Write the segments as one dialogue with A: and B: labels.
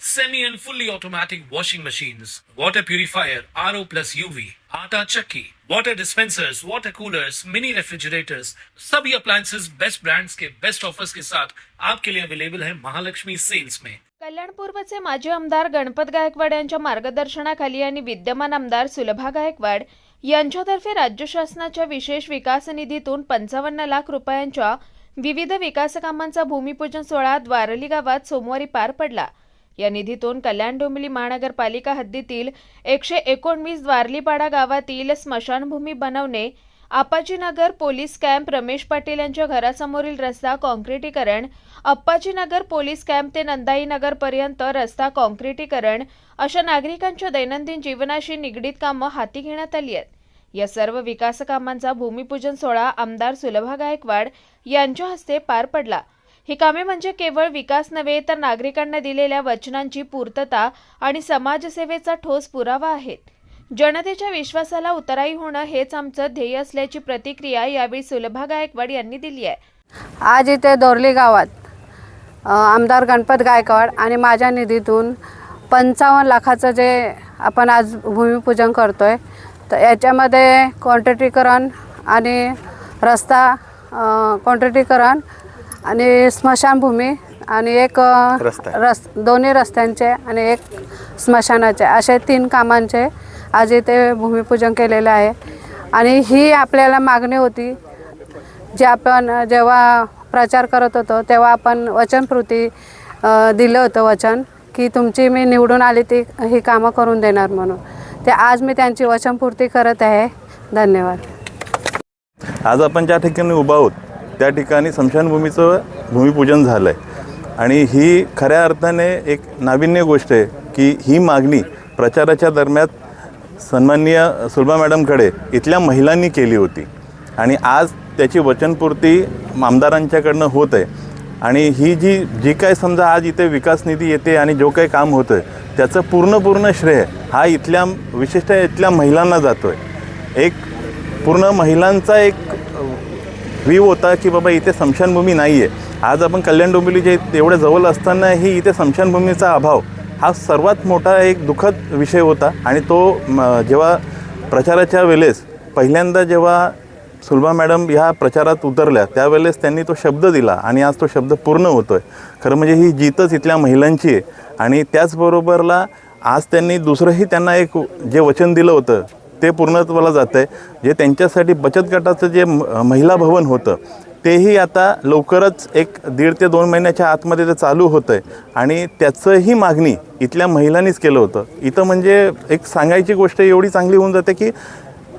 A: semi and fully automatic washing machines, water purifier, RO plus UV, आटा चक्की, water dispensers, water coolers, mini refrigerators, सभी appliances best brands के best offers के साथ आपके लिए अवेलेबल है महालक्ष्मी सेल्स में
B: कल्याण पूर्वचे माजी आमदार गणपत गायकवाड यांच्या मार्गदर्शनाखाली आणि विद्यमान आमदार सुलभा गायकवाड यांच्यातर्फे राज्य शासनाच्या विशेष विकास निधीतून पंचावन्न लाख रुपयांच्या विविध विकास कामांचा भूमिपूजन सोहळा द्वारली गावात सोमवारी पार पडला. या निधीतून कल्याण डोंबिवली महानगरपालिका हद्दीतील एकशे एकोणवीस द्वारलीपाडा गावातील स्मशानभूमी बनवणे आपाजीनगर पोलीस कॅम्प रमेश पाटील यांच्या घरासमोरील रस्ता काँक्रिटीकरण अप्पाजीनगर पोलीस कॅम्प ते नंदाई पर्यंत रस्ता काँक्रिटीकरण अशा नागरिकांच्या दैनंदिन जीवनाशी निगडीत कामं हाती घेण्यात आली आहेत. या सर्व विकास कामांचा भूमिपूजन सोहळा आमदार सुलभा गायकवाड यांच्या हस्ते पार पडला. ही कामे म्हणजे केवळ विकास नव्हे तर नागरिकांना दिलेल्या वचनांची पूर्तता आणि समाजसेवेचा ठोस पुरावा आहेत. जनतेच्या विश्वासाला उतराई होणं हेच आमचं ध्येय असल्याची प्रतिक्रिया यावेळी सुलभा गायकवाड यांनी दिली आहे.
C: आज इथे दोरली गावात आमदार गणपत गायकवाड आणि माझ्या निधीतून पंचावन्न लाखाचं जे आपण आज भूमिपूजन करतो आहे तर याच्यामध्ये कॉन्ट्रॅक्टीकरण आणि रस्ता अ, कॉन्ट्रॅक्टीकरण आणि स्मशानभूमी आणि एक
D: रस्ता.
C: रस दोन्ही रस्त्यांचे आणि एक स्मशानाचे. असे तीन कामांचे आज इथे भूमिपूजन केलेलं आहे. आणि ही आपल्याला मागणी होती जे आपण जेव्हा प्रचार करत होतो तेव्हा आपण वचनपूर्ती दिलं होतं वचन की तुमची मी निवडून आली ती ही कामं करून देणार म्हणून. ते आज मी त्यांची वचनपूर्ती करत आहे. धन्यवाद.
D: आज आपण ज्या ठिकाणी उभा आहोत त्या ठिकाणी स्मशानभूमीचं भूमिपूजन झालं आहे आणि ही खऱ्या अर्थाने एक नाविन्य गोष्ट आहे की ही मागणी प्रचाराच्या दरम्यान सन्माननीय सुलभा मॅडमकडे इथल्या महिलांनी केली होती. आणि आज त्याची वचनपूर्ती आमदारांच्याकडनं होत आहे. आणि ही जी जी काय समजा आज इथे विकास निधी येते आणि जो काही काम होतं आहे त्याचं पूर्ण पूर्ण श्रेय हा इथल्या विशेषतः इथल्या महिलांना जातो आहे एक पूर्ण महिलांचा एक व्ह्यू होता की बाबा इथे स्मशानभूमी नाही आहे आज आपण कल्याण डोंबिवलीच्या एवढ्या जवळ असतानाही इथे स्मशानभूमीचा अभाव हा सर्वात मोठा एक दुःखद विषय होता. आणि तो जेव्हा प्रचाराच्या वेळेस पहिल्यांदा जेव्हा सुलभा मॅडम ह्या प्रचारात उतरल्या त्यावेळेस त्यांनी तो शब्द दिला आणि आज तो शब्द पूर्ण होतो आहे खरं म्हणजे ही जीतच इथल्या महिलांची आहे. आणि त्याचबरोबरला आज त्यांनी दुसरंही त्यांना एक जे वचन दिलं होतं ते पूर्णत्वाला जातं आहे जे त्यांच्यासाठी बचत गटाचं जे म- महिला भवन होतं तेही आता लवकरच एक दीड ते दोन महिन्याच्या आतमध्ये ते चालू होतं आहे आणि त्याचंही मागणी इथल्या महिलांनीच केलं होतं. इथं म्हणजे एक सांगायची गोष्ट एवढी चांगली होऊन जाते की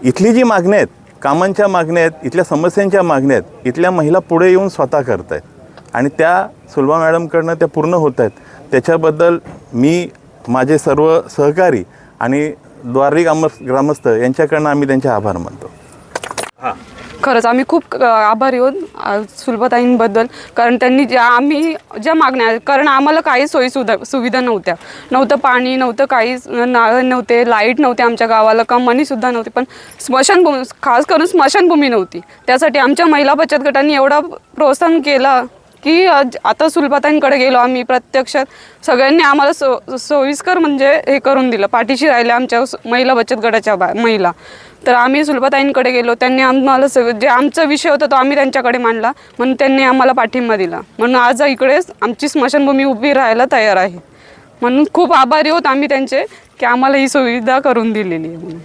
D: इथली जी मागण्या आहेत कामांच्या मागण्या आहेत इथल्या समस्यांच्या मागण्या आहेत इथल्या महिला पुढे येऊन स्वतः करत आहेत आणि त्या सुलभा मॅडमकडनं त्या पूर्ण होत आहेत त्याच्याबद्दल मी माझे सर्व सहकारी आणि द्वारी ग्राम ग्रामस्थ यांच्याकडनं आम्ही त्यांचे आभार मानतो.
E: खरंच आम्ही खूप आभारी आहोत अ, सुलभाताईंबद्दल. कारण त्यांनी ज्या आम्ही ज्या मागण्या कारण आम्हाला काही सोयी सुधा सुविधा नव्हत्या. नव्हतं पाणी नव्हतं काहीच नाळ नव्हते लाइट नव्हते आमच्या गावाला कमानीसुद्धा नव्हती. पण स्मशानभूमी खास करून स्मशानभूमी नव्हती. त्यासाठी आमच्या महिला बचत गटांनी एवढा प्रोत्साहन केला. की आता सुलभाताईंकडे गेलो आम्ही प्रत्यक्षात सगळ्यांनी आम्हाला सो सोयीस्कर म्हणजे हे करून दिलं. पाठीशी राहिले आमच्या महिला बचत गटाच्या बा महिला. तर आम्ही सुलभाताईंकडे गेलो. त्यांनी आम्हाला सगळं जे आमचा विषय होता तो आम्ही त्यांच्याकडे मांडला. म्हणून त्यांनी आम्हाला पाठिंबा दिला. म्हणून आज इकडे आमची स्मशानभूमी उभी राहायला तयार आहे. म्हणून खूप आभारी होत आम्ही त्यांचे की आम्हाला ही सुविधा करून दिलेली आहे म्हणून.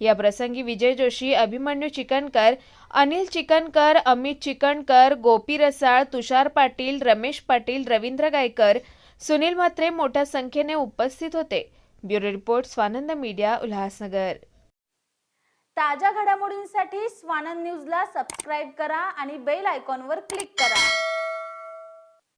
B: या प्रसंगी विजय जोशी अभिमन्यू चिकनकर अनिल चिकनकर अमित चिकनकर गोपी रसाळ तुषार पाटील रमेश पाटील रवींद्र गायकर सुनील म्हात्रे मोठ्या संख्येने उपस्थित होते. Bureau report Swanand media Ulhasnagar.
F: ताज्या घडामोडींसाठी स्वानंद न्यूजला सबस्क्राईब करा आणि बेल आयकॉनवर क्लिक करा.